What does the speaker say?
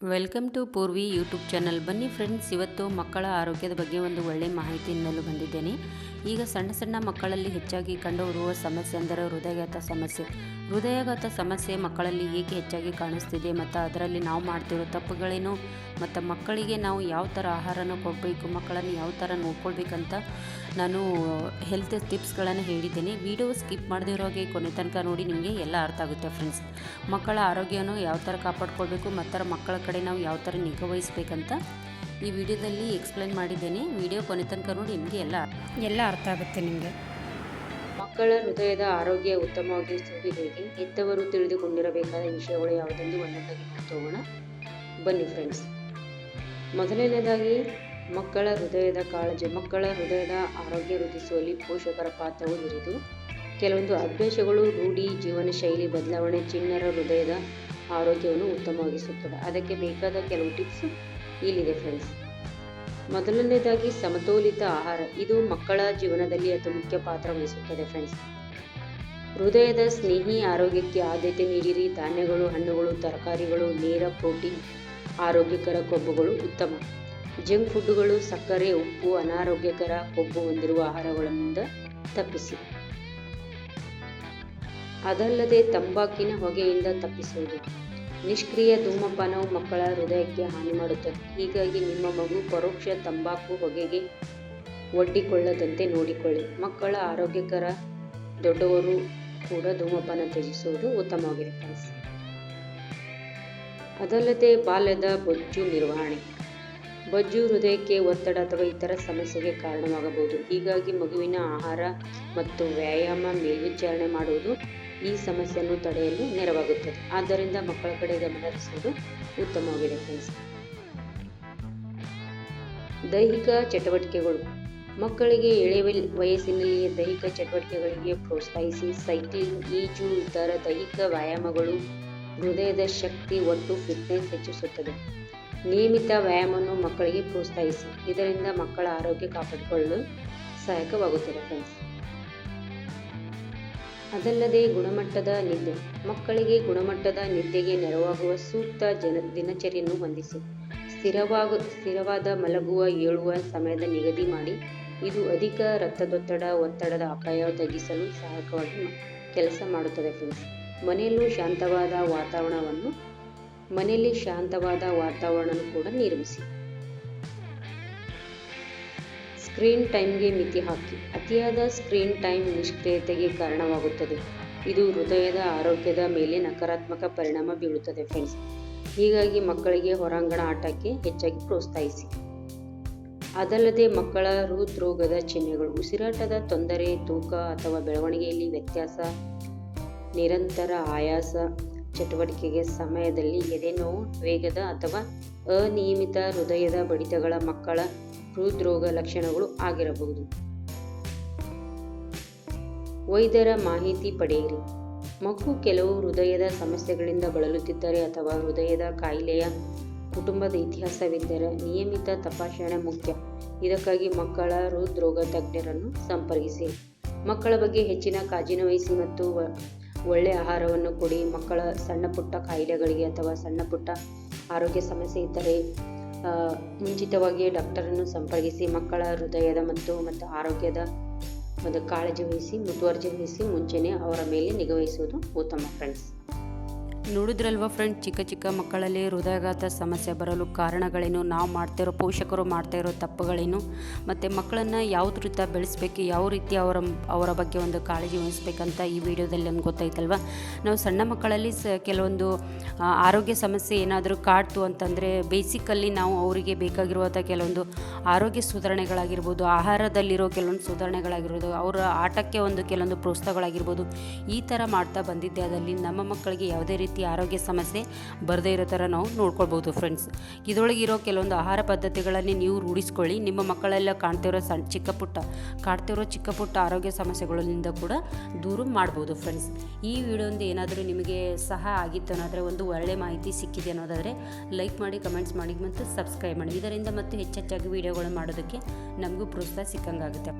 Welcome to Poorvi YouTube channel. ಬನ್ನಿ friends, ಇವತ್ತು ಮಕ್ಕಳ ಆರೋಗ್ಯದ ಬಗ್ಗೆ ಒಂದು ಒಳ್ಳೆಯ ಮಾಹಿತಿ ನೀಡಲು ಬಂದಿದ್ದೇನೆ. ಈಗ ಸಣ್ಣ ಸಣ್ಣ ಮಕ್ಕಳಲ್ಲಿ ಹೆಚ್ಚಾಗಿ ಕಂಡುಬರುವ ಸಮಸ್ಯೆ ಅಂದರೆ ಹೃದಯಘಾತ ಸಮಸ್ಯೆ. ಹೃದಯಘಾತ ಸಮಸ್ಯೆ ಮಕ್ಕಳಲ್ಲಿ ಏಕೆ ಹೆಚ್ಚಾಗಿ ಕಾಣಿಸ್ತಿದೆ ಮತ್ತು ಅದರಲ್ಲಿ ನಾವು ಮಾಡ್ತಿರೋ ತಪ್ಪುಗಳೇನು? ಮತ್ತು ಮಕ್ಕಳಿಗೆ ನಾವು ಯಾವ ಥರ ಆಹಾರನ ಕೊಡಬೇಕು, ಮಕ್ಕಳನ್ನು ಯಾವ ಥರ ನೋಡ್ಕೊಳ್ಬೇಕಂತ ನಾನು ಹೆಲ್ತ್ ಟಿಪ್ಸ್ಗಳನ್ನು ಹೇಳಿದ್ದೇನೆ. ವಿಡಿಯೋ ಸ್ಕಿಪ್ ಮಾಡದಿರೋಗೆ ಕೊನೆ ತನಕ ನೋಡಿ ನಿಮಗೆ ಎಲ್ಲ ಅರ್ಥ ಆಗುತ್ತೆ ಫ್ರೆಂಡ್ಸ್. ಮಕ್ಕಳ ಆರೋಗ್ಯವನ್ನು ಯಾವ ಥರ ಕಾಪಾಡ್ಕೊಳ್ಬೇಕು ಮತ್ತು ಮಕ್ಕಳ ಕಡೆ ನಾವು ಯಾವ ಥರ ನಿಗವಹಿಸ್ಬೇಕಂತ ಈ ವಿಡಿಯೋದಲ್ಲಿ ಎಕ್ಸ್ಪ್ಲೈನ್ ಮಾಡಿದ್ದೇನೆ. ವಿಡಿಯೋ ಕೊನೆ ತನಕ ನೋಡಿ ನಿಮಗೆ ಎಲ್ಲ ಎಲ್ಲ ಅರ್ಥ ಆಗುತ್ತೆ ನಿಮಗೆ. ಮಕ್ಕಳ ಹೃದಯದ ಆರೋಗ್ಯ ಉತ್ತಮವಾಗಿರಿಸುವುದು ಹೇಗೆ ಹೆತ್ತವರು ತಿಳಿದುಕೊಂಡಿರಬೇಕಾದ ವಿಷಯಗಳು ಯಾವುದೆಂದು ಒಂದೊಂದಾಗಿ ನೋಡ್ತೋಗೋಣ ಬನ್ನಿ ಫ್ರೆಂಡ್ಸ್ ಮೊದಲನೇದಾಗಿ ಮಕ್ಕಳ ಹೃದಯದ ಕಾಳಜಿ ಮಕ್ಕಳ ಹೃದಯದ ಆರೋಗ್ಯ ವೃದ್ಧಿಸುವಲ್ಲಿ ಪೋಷಕರ ಪಾತ್ರವು ಹಿರಿದು ಕೆಲವೊಂದು ಅಭ್ಯಾಸಗಳು ರೂಢಿ ಜೀವನ ಶೈಲಿ ಬದಲಾವಣೆ ಚಿಣ್ಣರ ಹೃದಯದ ಆರೋಗ್ಯವನ್ನು ಉತ್ತಮವಾಗಿಸುತ್ತದೆ. ಅದಕ್ಕೆ ಬೇಕಾದ ಕೆಲವು ಟಿಪ್ಸ್ ಇಲ್ಲಿದೆ ಫ್ರೆಂಡ್ಸ್ ಮೊದಲನೇದಾಗಿ ಸಮತೋಲಿತ ಆಹಾರ. ಇದು ಮಕ್ಕಳ ಜೀವನದಲ್ಲಿ ಅತಿ ಮುಖ್ಯ ಪಾತ್ರ ವಹಿಸುತ್ತದೆ ಫ್ರೆಂಡ್ಸ್ ಹೃದಯದ ಸ್ನೇಹಿ ಆರೋಗ್ಯಕ್ಕೆ ಆದ್ಯತೆ ನೀಡಿರಿ. ಧಾನ್ಯಗಳು, ಹಣ್ಣುಗಳು, ತರಕಾರಿಗಳು, ನೇರ ಪ್ರೋಟೀನ್, ಆರೋಗ್ಯಕರ ಕೊಬ್ಬುಗಳು ಉತ್ತಮ. ಜಂಕ್ ಫುಡ್ಗಳು ಸಕ್ಕರೆ, ಉಪ್ಪು, ಅನಾರೋಗ್ಯಕರ ಕೊಬ್ಬು ಹೊಂದಿರುವ ಆಹಾರಗಳಿಂದ ತಪ್ಪಿಸಿ. ಅದಲ್ಲದೆ ತಂಬಾಕಿನ ಹೊಗೆಯಿಂದ ತಪ್ಪಿಸುವುದು. ನಿಷ್ಕ್ರಿಯ ಧೂಮಪಾನವು ಮಕ್ಕಳ ಹೃದಯಕ್ಕೆ ಹಾನಿ ಮಾಡುತ್ತದೆ ಹೀಗಾಗಿ ನಿಮ್ಮ ಮಗು ಪರೋಕ್ಷ ತಂಬಾಕು ಹೊಗೆಗೆ ಒಡ್ಡಿಕೊಳ್ಳದಂತೆ ನೋಡಿಕೊಳ್ಳಿ. ಮಕ್ಕಳ ಆರೋಗ್ಯಕರ ದೊಡ್ಡವರು ಕೂಡ ಧೂಮಪಾನ ತ್ಯಜಿಸುವುದು ಉತ್ತಮವಾಗಿದೆ ಅದಲ್ಲದೆ ಬಾಲ್ಯದ ಬೊಜ್ಜು ನಿರ್ವಹಣೆ. ಬೊಜ್ಜು ಹೃದಯಕ್ಕೆ ಒತ್ತಡ ಅಥವಾ ಇತರ ಸಮಸ್ಯೆಗೆ ಕಾರಣವಾಗಬಹುದು. ಹೀಗಾಗಿ ಮಗುವಿನ ಆಹಾರ ಮತ್ತು ವ್ಯಾಯಾಮ ಮೇಲ್ವಿಚಾರಣೆ ಮಾಡುವುದು ಈ ಸಮಸ್ಯೆಯನ್ನು ತಡೆಯಲು ನೆರವಾಗುತ್ತದೆ. ಆದ್ದರಿಂದ ಮಕ್ಕಳ ಕಡೆ ಗಮನ ಹರಿಸುವುದು ಉತ್ತಮವಾಗಿದೆ ಫ್ರೆಂಡ್ಸ್ ದೈಹಿಕ ಚಟುವಟಿಕೆಗಳು. ಮಕ್ಕಳಿಗೆ ಎಳೆ ವಯಸ್ಸಿನಲ್ಲಿಯೇ ದೈಹಿಕ ಚಟುವಟಿಕೆಗಳಿಗೆ ಪ್ರೋತ್ಸಾಹಿಸಿ ಸೈಕ್ಲಿಂಗ್ ಈಜು, ಇತರ ದೈಹಿಕ ವ್ಯಾಯಾಮಗಳು ಹೃದಯದ ಶಕ್ತಿ ಒಟ್ಟು ಫಿಟ್ನೆಸ್ ಹೆಚ್ಚಿಸುತ್ತದೆ. ನಿಯಮಿತ ವ್ಯಾಯಾಮವನ್ನು ಮಕ್ಕಳಿಗೆ ಪ್ರೋತ್ಸಾಹಿಸಿ. ಇದರಿಂದ ಮಕ್ಕಳ ಆರೋಗ್ಯ ಕಾಪಾಡಿಕೊಳ್ಳಲು ಸಹಾಯಕವಾಗುತ್ತದೆ ಫ್ರೆಂಡ್ಸ್ ಅದಲ್ಲದೆ ಗುಣಮಟ್ಟದ ನಿದ್ದೆ. ಮಕ್ಕಳಿಗೆ ಗುಣಮಟ್ಟದ ನಿದ್ದೆಗೆ ನೆರವಾಗುವ ಸೂಕ್ತ ಜನ ದಿನಚರಿಯನ್ನು ಹೊಂದಿಸಿ. ಸ್ಥಿರವಾಗು, ಸ್ಥಿರವಾದ ಮಲಗುವ, ಏಳುವ ಸಮಯದ ನಿಗದಿ ಮಾಡಿ. ಇದು ಅಧಿಕ ರಕ್ತದೊತ್ತಡ, ಒತ್ತಡದ ಅಪಾಯ ತಗ್ಗಿಸಲು ಸಹಾಯಕವಾಗಿ ಕೆಲಸ ಮಾಡುತ್ತದೆ ಫ್ರೆಂಡ್ಸ್ ಮನೆಯಲ್ಲೂ ಶಾಂತವಾದ ವಾತಾವರಣವನ್ನು, ಮನೆಯಲ್ಲಿ ಶಾಂತವಾದ ವಾತಾವರಣವನ್ನು ಕೂಡ ನಿರ್ಮಿಸಿ. ಸ್ಕ್ರೀನ್ ಟೈಮ್ಗೆ ಮಿತಿ ಹಾಕಿ. ಅತಿಯಾದ ಸ್ಕ್ರೀನ್ ಟೈಮ್ ನಿಷ್ಕ್ರಿಯತೆಗೆ ಕಾರಣವಾಗುತ್ತದೆ. ಇದು ಹೃದಯದ ಆರೋಗ್ಯದ ಮೇಲೆ ನಕಾರಾತ್ಮಕ ಪರಿಣಾಮ ಬೀಳುತ್ತದೆ ಫ್ರೆಂಡ್ಸ್. ಹೀಗಾಗಿ ಮಕ್ಕಳಿಗೆ ಹೊರಾಂಗಣ ಆಟಕ್ಕೆ ಹೆಚ್ಚಾಗಿ ಪ್ರೋತ್ಸಾಹಿಸಿ. ಅದಲ್ಲದೆ ಮಕ್ಕಳ ಹೃದ್ರೋಗದ ಚಿಹ್ನೆಗಳು, ಉಸಿರಾಟದ ತೊಂದರೆ, ತೂಕ ಅಥವಾ ಬೆಳವಣಿಗೆಯಲ್ಲಿ ವ್ಯತ್ಯಾಸ, ನಿರಂತರ ಆಯಾಸ, ಚಟುವಟಿಕೆಗೆ ಸಮಯದಲ್ಲಿ ಎದೆನೋವು ವೇಗದ ಅಥವಾ ಅನಿಯಮಿತ ಹೃದಯದ ಬಡಿತಗಳ ಮಕ್ಕಳ ಹೃದ್ರೋಗ ಲಕ್ಷಣಗಳು ಆಗಿರಬಹುದು. ವೈದ್ಯರ ಮಾಹಿತಿ ಪಡೆಯಿರಿ. ಮಗು ಕೆಲವು ಹೃದಯದ ಸಮಸ್ಯೆಗಳಿಂದ ಬಳಲುತ್ತಿದ್ದರೆ ಅಥವಾ ಹೃದಯದ ಕಾಯಿಲೆಯ ಕುಟುಂಬದ ಇತಿಹಾಸವಿದ್ದರೆ ನಿಯಮಿತ ತಪಾಸಣೆ ಮುಖ್ಯ. ಇದಕ್ಕಾಗಿ ಮಕ್ಕಳ ಹೃದ್ರೋಗ ತಜ್ಞರನ್ನು ಸಂಪರ್ಕಿಸಿ. ಮಕ್ಕಳ ಬಗ್ಗೆ ಹೆಚ್ಚಿನ ಕಾಳಜಿನ ವಹಿಸಿ ಮತ್ತು ಒಳ್ಳೆ ಆಹಾರವನ್ನು ಕೊಡಿ. ಮಕ್ಕಳ ಸಣ್ಣ ಪುಟ್ಟ ಕಾಯಿಲೆಗಳಿಗೆ ಅಥವಾ ಸಣ್ಣ ಪುಟ್ಟ ಆರೋಗ್ಯ ಸಮಸ್ಯೆ ಇದ್ದರೆ ಮುಂಚಿತವಾಗಿ ಡಾಕ್ಟರನ್ನು ಸಂಪರ್ಕಿಸಿ ಮಕ್ಕಳ ಹೃದಯದ ಮತ್ತು ಮತ್ತು ಆರೋಗ್ಯದ ಒಂದು ಕಾಳಜಿ ವಹಿಸಿ, ಮುತುವರ್ಜಿ ವಹಿಸಿ ಮುಂಚೆನೇ ಅವರ ಮೇಲೆ ನಿಗವಹಿಸುವುದು ಉತ್ತಮ ಫ್ರೆಂಡ್ಸ್ ನೋಡಿದ್ರಲ್ವ ಫ್ರೆಂಡ್ ಚಿಕ್ಕ ಚಿಕ್ಕ ಮಕ್ಕಳಲ್ಲಿ ಹೃದಯಾಘಾತ ಸಮಸ್ಯೆ ಬರಲು ಕಾರಣಗಳೇನು? ನಾವು ಮಾಡ್ತಿರೋ ಪೋಷಕರು ಮಾಡ್ತಾ ಇರೋ ತಪ್ಪುಗಳೇನು? ಮತ್ತು ಮಕ್ಕಳನ್ನು ಯಾವ ರೀತಿ ಬೆಳೆಸ್ಬೇಕು? ಯಾವ ರೀತಿ ಅವರ ಅವರ ಬಗ್ಗೆ ಒಂದು ಕಾಳಜಿ ವಹಿಸ್ಬೇಕಂತ ಈ ವಿಡಿಯೋದಲ್ಲಿ ನಮ್ಗೆ ಗೊತ್ತಾಯ್ತಲ್ವ? ನಾವು ಸಣ್ಣ ಮಕ್ಕಳಲ್ಲಿ ಸ, ಕೆಲವೊಂದು ಆರೋಗ್ಯ ಸಮಸ್ಯೆ ಏನಾದರೂ ಕಾಡ್ತು ಅಂತಂದರೆ ಬೇಸಿಕಲ್ಲಿ ನಾವು ಅವರಿಗೆ ಬೇಕಾಗಿರುವಂಥ ಕೆಲವೊಂದು ಆರೋಗ್ಯ ಸುಧಾರಣೆಗಳಾಗಿರ್ಬೋದು, ಆಹಾರದಲ್ಲಿರೋ ಕೆಲವೊಂದು ಸುಧಾರಣೆಗಳಾಗಿರ್ಬೋದು, ಅವರ ಆಟಕ್ಕೆ ಒಂದು ಕೆಲವೊಂದು ಪ್ರೋತ್ಸಾಹಗಳಾಗಿರ್ಬೋದು, ಈ ಥರ ಮಾಡ್ತಾ ಬಂದಿದ್ದೆ. ಅದರಲ್ಲಿ ನಮ್ಮ ಮಕ್ಕಳಿಗೆ ಯಾವುದೇ ರೀತಿ ಆರೋಗ್ಯ ಸಮಸ್ಯೆ ಬರದೇ ಇರೋ ಥರ ನಾವು ನೋಡ್ಕೊಳ್ಬೋದು ಫ್ರೆಂಡ್ಸ್ ಇದರೊಳಗಿರೋ ಕೆಲವೊಂದು ಆಹಾರ ಪದ್ಧತಿಗಳನ್ನೇ ನೀವು ರೂಢಿಸ್ಕೊಳ್ಳಿ. ನಿಮ್ಮ ಮಕ್ಕಳೆಲ್ಲ ಕಾಣ್ತಿರೋ ಸಣ್ಣ ಚಿಕ್ಕ ಪುಟ್ಟ ಕಾಡ್ತಿರೋ ಚಿಕ್ಕ ಪುಟ್ಟ ಆರೋಗ್ಯ ಸಮಸ್ಯೆಗಳಿಂದ ಕೂಡ ದೂರ ಮಾಡ್ಬೋದು ಫ್ರೆಂಡ್ಸ್ ಈ ವಿಡಿಯೋದಿಂದ ಏನಾದರೂ ನಿಮಗೆ ಸಹ ಆಗಿತ್ತು ಅನ್ನೋದ್ರೆ ಒಂದು ಒಳ್ಳೆಯ ಮಾಹಿತಿ ಸಿಕ್ಕಿದೆ ಅನ್ನೋದಾದರೆ ಲೈಕ್ ಮಾಡಿ ಕಮೆಂಟ್ಸ್ ಮಾಡಿ, ಮತ್ತು ಸಬ್ಸ್ಕ್ರೈಬ್ ಮಾಡಿ. ಇದರಿಂದ ಮತ್ತು ಹೆಚ್ಚೆಚ್ಚಾಗಿ ವಿಡಿಯೋಗಳು ಮಾಡೋದಕ್ಕೆ ನಮಗೂ ಪ್ರೋತ್ಸಾಹ ಸಿಕ್ಕಂಗಾಗುತ್ತೆ.